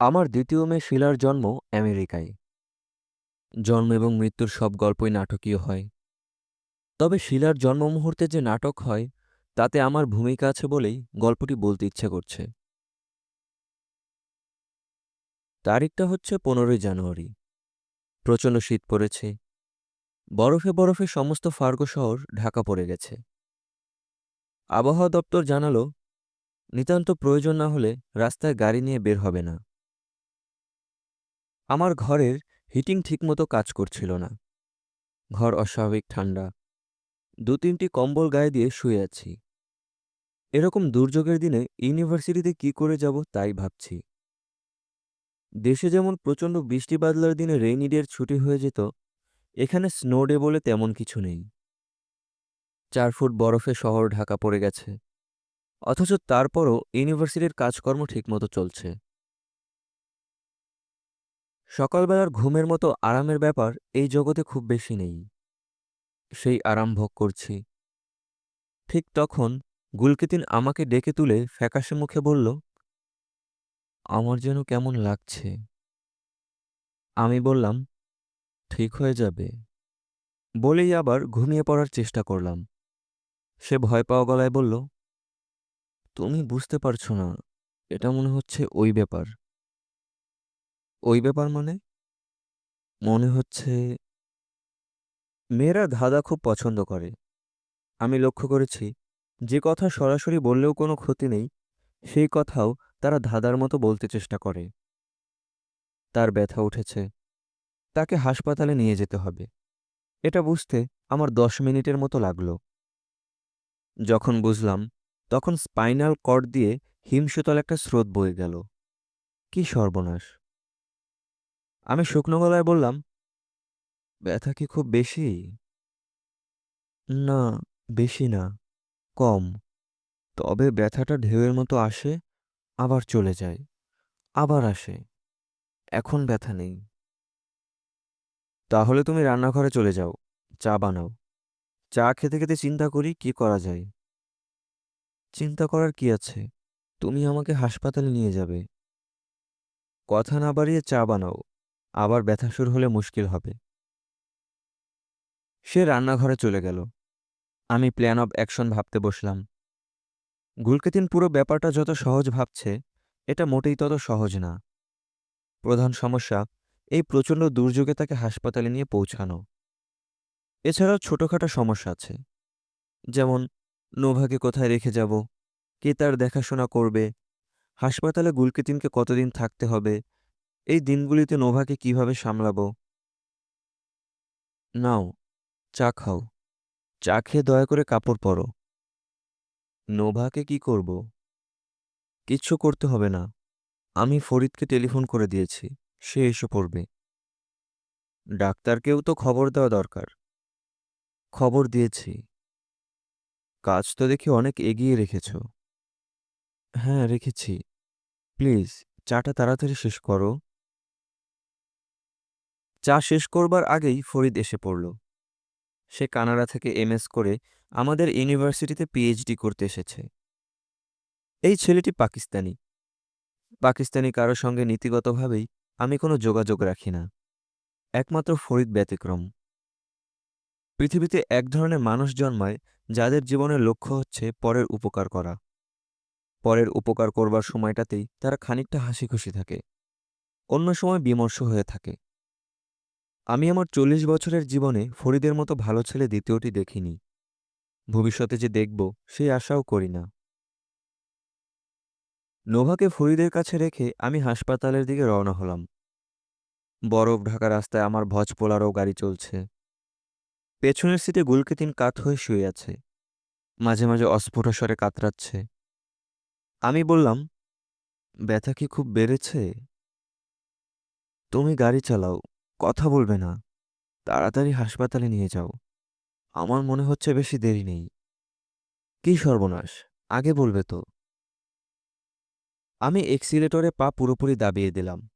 আমার দ্বিতীয় মেয়ে শিলার জন্ম আমেরিকায়। জন্ম এবং মৃত্যুর সব গল্পই নাটকীয় হয়। তবে শিলার জন্ম মুহূর্তে যে নাটক হয়, তাতে আমার ভূমিকা আছে বলেই গল্পটি বলতে ইচ্ছে করছে। তারিখটা হচ্ছে পনেরোই জানুয়ারি। প্রচণ্ড শীত পড়েছে। বরফে বরফে সমস্ত ফার্গো শহর ঢাকা পড়ে গেছে। আবহাওয়া দপ্তর জানালো, নিতান্ত প্রয়োজন না হলে রাস্তায় গাড়ি নিয়ে বের হবে না। আমার ঘরের হিটিং ঠিকমতো কাজ করছিল না। ঘর অস্বাভাবিক ঠান্ডা। দু তিনটি কম্বল গায়ে দিয়ে শুয়ে আছি। এরকম দুর্যোগের দিনে ইউনিভার্সিটিতে কি করে যাব তাই ভাবছি। দেশে যেমন প্রচণ্ড বৃষ্টি বাদলার দিনে রেইনি ডের ছুটি হয়ে যেত, এখানে স্নো ডে বলে তেমন কিছু নেই। চার ফুট বরফে শহর ঢাকা পড়ে গেছে। অথচ তারপরও ইউনিভার্সিটির কাজকর্ম ঠিকমতো চলছে। সকালবেলার ঘুমের মতো আরামের ব্যাপার এই জগতে খুব বেশি নেই। সেই আরাম ভোগ করছি। ঠিক তখন গুলকিতিন আমাকে ডেকে তুলে ফ্যাকাশে মুখে বলল, আমার যেন কেমন লাগছে। আমি বললাম, ঠিক হয়ে যাবে। বলেই আবার ঘুমিয়ে পড়ার চেষ্টা করলাম। সে ভয় পাওয়া গলায় বলল, তুমি বুঝতে পারছ না, এটা মনে হচ্ছে ওই ব্যাপার। ওই ব্যাপার মানে? মনে হচ্ছে মেয়েরা ধাঁধা খুব পছন্দ করে। আমি লক্ষ্য করেছি, যে কথা সরাসরি বললেও কোনো ক্ষতি নেই, সেই কথাও তারা ধাঁধার মতো বলতে চেষ্টা করে। তার ব্যথা উঠেছে। তাকে হাসপাতালে নিয়ে যেতে হবে। এটা বুঝতে আমার দশ মিনিটের মতো লাগল। যখন বুঝলাম, তখন স্পাইনাল কর্ড দিয়ে হিমশীতল একটা স্রোত বয়ে গেল। কি সর্বনাশ! আমি শুকনো গলায় বললাম, ব্যথা কি খুব বেশি? না বেশি না, কম। তবে ব্যথাটা ঢেউয়ের মতো আসে, আবার চলে যায়, আবার আসে। এখন ব্যথা নেই। তাহলে তুমি রান্নাঘরে চলে যাও, চা বানাও। চা খেতে খেতে চিন্তা করি কি করা যায়। চিন্তা করার কি আছে? তুমি আমাকে হাসপাতালে নিয়ে যাবে। কথা না বাড়িয়ে চা বানাও। আবার ব্যথা শুরু হলে মুশকিল হবে। সে রান্নাঘরে চলে গেল। আমি প্ল্যান অব অ্যাকশন ভাবতে বসলাম। গুলকেতিন পুরো ব্যাপারটা যত সহজ ভাবছে, এটা মোটেই তত সহজ না। প্রধান সমস্যা, এই প্রচণ্ড দুর্যোগে তাকে হাসপাতালে নিয়ে পৌঁছানো। এছাড়াও ছোটখাটো সমস্যা আছে। যেমন, নোভাকে কোথায় রেখে যাব? কে তার দেখাশোনা করবে? হাসপাতালে গুলকেতিনকে কতদিন থাকতে হবে? এই দিনগুলিতে নোভাকে কীভাবে সামলাবো? নাও, চা খাও। চা খেয়ে দয়া করে কাপড় পরো। নোভাকে কি করব? কিচ্ছু করতে হবে না। আমি ফরিদকে টেলিফোন করে দিয়েছি। সে এসে পড়বে। ডাক্তারকেও তো খবর দেওয়া দরকার। খবর দিয়েছি। কাজ তো দেখি অনেক এগিয়ে রেখেছ। হ্যাঁ রেখেছি। প্লিজ, চাটা তাড়াতাড়ি শেষ করো। চা শেষ করবার আগেই ফরিদ এসে পড়ল। সে কানাডা থেকে এমএস করে আমাদের ইউনিভার্সিটিতে পিএইচডি করতে এসেছে। এই ছেলেটি পাকিস্তানি। পাকিস্তানি কারও সঙ্গে নীতিগতভাবেই আমি কোনো যোগাযোগ রাখি না। একমাত্র ফরিদ ব্যতিক্রম। পৃথিবীতে এক ধরনের মানুষ জন্মায় যাদের জীবনের লক্ষ্য হচ্ছে পরের উপকার করা। পরের উপকার করবার সময়টাতেই তারা খানিকটা হাসি খুশি থাকে। অন্য সময় বিমর্ষ হয়ে থাকে। আমি আমার চল্লিশ বছরের জীবনে ফরিদের মতো ভালো ছেলে দ্বিতীয়টি দেখিনি। ভবিষ্যতে যে দেখব সেই আশাও করি না। নোভাকে ফরিদের কাছে রেখে আমি হাসপাতালের দিকে রওনা হলাম। বরফ ঢাকা রাস্তায় আমার ভজ পোলারও গাড়ি চলছে। পেছনের সিটে গুলকেতিন কাত হয়ে শুয়ে আছে। মাঝে মাঝে অস্ফুট স্বরে কাতরাচ্ছে। আমি বললাম, ব্যথা কি খুব বেড়েছে? তুমি গাড়ি চালাও। কথা বলবে না। তাড়াতাড়ি হাসপাতালে নিয়ে যাও। আমার মনে হচ্ছে বেশি দেরি নেই। কি সর্বনাশ, আগে বলবে তো। আমি এক্সিলেটরে পা পুরোপুরি দাবিয়ে দিলাম।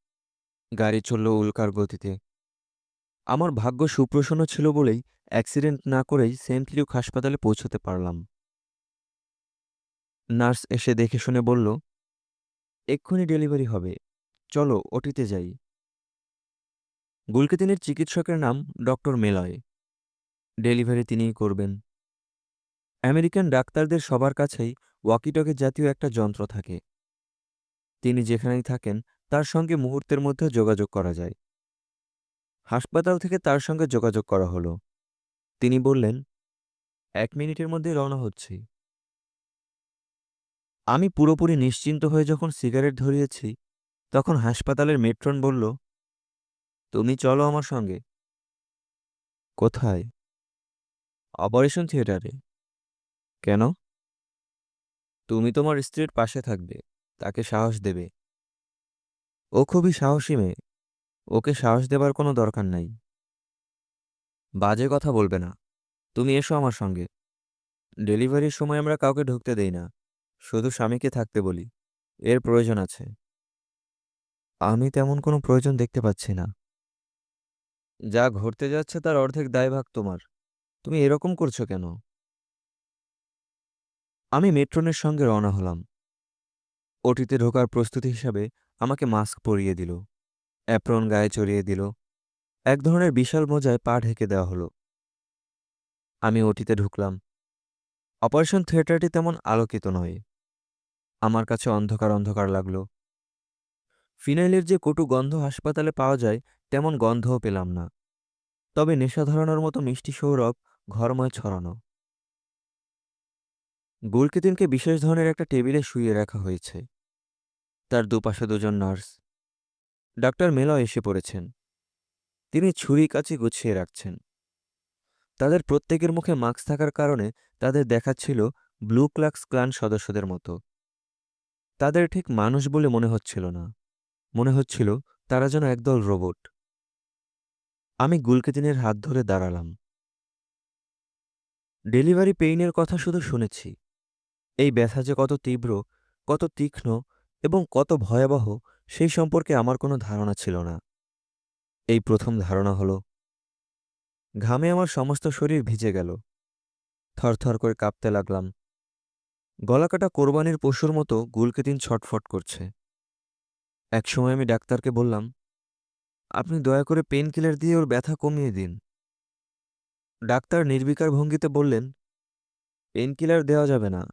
গাড়ি চলল উল্কার গতিতে। আমার ভাগ্য সুপ্রসন্ন ছিল বলেই অ্যাক্সিডেন্ট না করেই সেন্ট লিউক হাসপাতালে পৌঁছতে পারলাম। নার্স এসে দেখে শুনে বলল, এক্ষুনি ডেলিভারি হবে। চলো, ওটিতে যাই। গুলকেতিনের চিকিৎসকের নাম ডক্টর মেলয়। ডেলিভারি তিনিই করবেন। আমেরিকান ডাক্তারদের সবার কাছেই ওয়াকিটকে জাতীয় একটা যন্ত্র থাকে। তিনি যেখানেই থাকেন, তার সঙ্গে মুহূর্তের মধ্যে যোগাযোগ করা যায়। হাসপাতাল থেকে তার সঙ্গে যোগাযোগ করা হলো। তিনি বললেন, এক মিনিটের মধ্যে রওনা হচ্ছি। আমি পুরোপুরি নিশ্চিন্ত হয়ে যখন সিগারেট ধরিয়েছি, তখন হাসপাতালের মেট্রন বলল তুমি চলো আমার সঙ্গে। কোথায়? অপারেশন থিয়েটারে। কেন? তুমি তোমার স্ত্রীর পাশে থাকবে, তাকে সাহস দেবে। ও খুবই সাহসী মেয়ে। ওকে সাহস দেবার কোনো দরকার নাই। বাজে কথা বলবে না। তুমি এসো আমার সঙ্গে। ডেলিভারির সময় আমরা কাউকে ঢুকতে দেই না। শুধু স্বামীকে থাকতে বলি। এর প্রয়োজন আছে। আমি তেমন কোনো প্রয়োজন দেখতে পাচ্ছি না। যা ঘটতে যাচ্ছে তার অর্ধেক দায়ভাগ তোমার। তুমি এরকম করছ কেন? আমি মেট্রনের সঙ্গে রওনা হলাম। ওটিতে ঢোকার প্রস্তুতি হিসাবে আমাকে মাস্ক পরিয়ে দিল, অ্যাপ্রন গায়ে চড়িয়ে দিল, এক ধরনের বিশাল মোজায় পা ঢেকে দেওয়া হলো। আমি ওটিতে ঢুকলাম। অপারেশন থিয়েটারটি তেমন আলোকিত নয়। আমার কাছে অন্ধকার অন্ধকার লাগল। ফিনাইলের যে কটু গন্ধ হাসপাতালে পাওয়া যায় তেমন গন্ধও পেলাম না। তবে নেশা ধরানোর মতো মিষ্টি সৌরভ ঘরময় ছড়ানো। গুলকেতিনকে বিশেষ ধরনের একটা টেবিলে শুয়ে রাখা হয়েছে। তার দুপাশে দুজন নার্স। ডাক্তার মেলা এসে পড়েছেন। তিনি ছুরি কাছে গুছিয়ে রাখছেন। তাদের প্রত্যেকের মুখে মাস্ক থাকার কারণে তাদের দেখাচ্ছিল ব্লু ক্লাক্স ক্লান সদস্যদের মতো। তাদের ঠিক মানুষ বলে মনে হচ্ছিল না। মনে হচ্ছিল তারা যেন একদল রোবট। আমি গুলকেদিনের হাত ধরে দাঁড়ালাম। ডেলিভারি পেইনের কথা শুধু শুনেছি। এই ব্যথা যে কত তীব্র, কত তীক্ষ্ণ এবং কত ভয়াবহ, সেই সম্পর্কে আমার কোনো ধারণা ছিল না। এই প্রথম ধারণা হলো, ঘামে আমার সমস্ত শরীর ভিজে গেল। থরথর করে কাঁপতে লাগলাম। গলাকাটা কোরবানির পশুর মতো গুলকেদিন ছটফট করছে। একসময় আমি ডাক্তারকে বললাম আপনি দয়া করে পেন কিলার দিয়ে ওর ব্যথা কমিয়ে দিন। ডাক্তার নির্বিকার ভঙ্গিতে বললেন পেন কিলার দেওয়া যাবে না।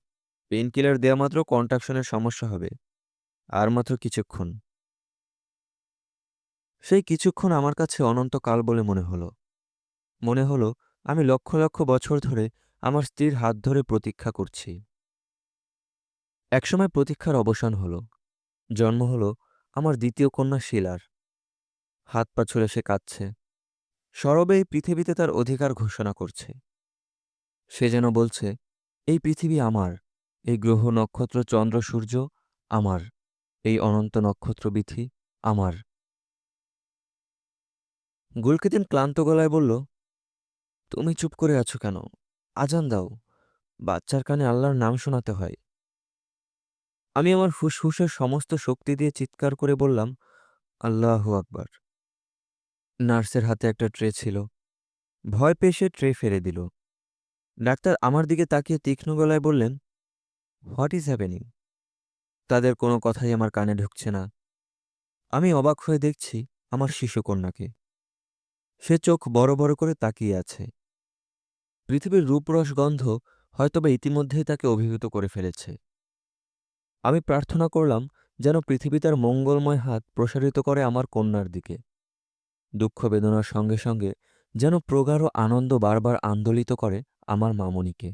পেন কিলার দেওয়া মাত্র কন্ট্রাকশনের সমস্যা হবে। আর মাত্র কিছুক্ষণ। সেই কিছুক্ষণ আমার কাছে অনন্তকাল বলে মনে হলো। মনে হলো আমি লক্ষ লক্ষ বছর ধরে আমার স্ত্রীর হাত ধরে প্রতীক্ষা করছি। একসময় প্রতীক্ষার অবসান হল। জন্ম হল আমার দ্বিতীয় কন্যা শিলার। হাত পা ছুড়ে সে কাঁদছে। সরবে এই পৃথিবীতে তার অধিকার ঘোষণা করছে। সে যেন বলছে, এই পৃথিবী আমার, এই গ্রহ নক্ষত্র চন্দ্র সূর্য আমার, এই অনন্ত নক্ষত্র বিথি আমার। গুলকেদিন ক্লান্ত গলায় বলল, তুমি চুপ করে আছো কেন? আজান দাও। বাচ্চার কানে আল্লাহর নাম শোনাতে হয়। আমি আমার ফুসফুসের সমস্ত শক্তি দিয়ে চিৎকার করে বললাম, আল্লাহ আকবার। নার্সের হাতে একটা ট্রে ছিল। ভয় পেয়ে সে ট্রে ফেলে দিল। ডাক্তার আমার দিকে তাকিয়ে তীক্ষ্ণ গলায় বললেন হোয়াট ইজ হ্যাপেনিং তাদের কোনো কথাই আমার কানে ঢুকছে না। আমি অবাক হয়ে দেখছি আমার শিশুকন্যাকে। সে চোখ বড় বড় করে তাকিয়ে আছে। পৃথিবীর রূপরস গন্ধ হয়তোবা ইতিমধ্যেই তাকে অভিভূত করে ফেলেছে। আমি প্রার্থনা করলাম যেন পৃথিবী তার মঙ্গলময় হাত প্রসারিত করে আমার কন্যার দিকে। দুঃখ বেদনার সঙ্গে সঙ্গে যেন প্রগাঢ় আনন্দ বারবার আন্দোলিত করে আমার মামনিকে।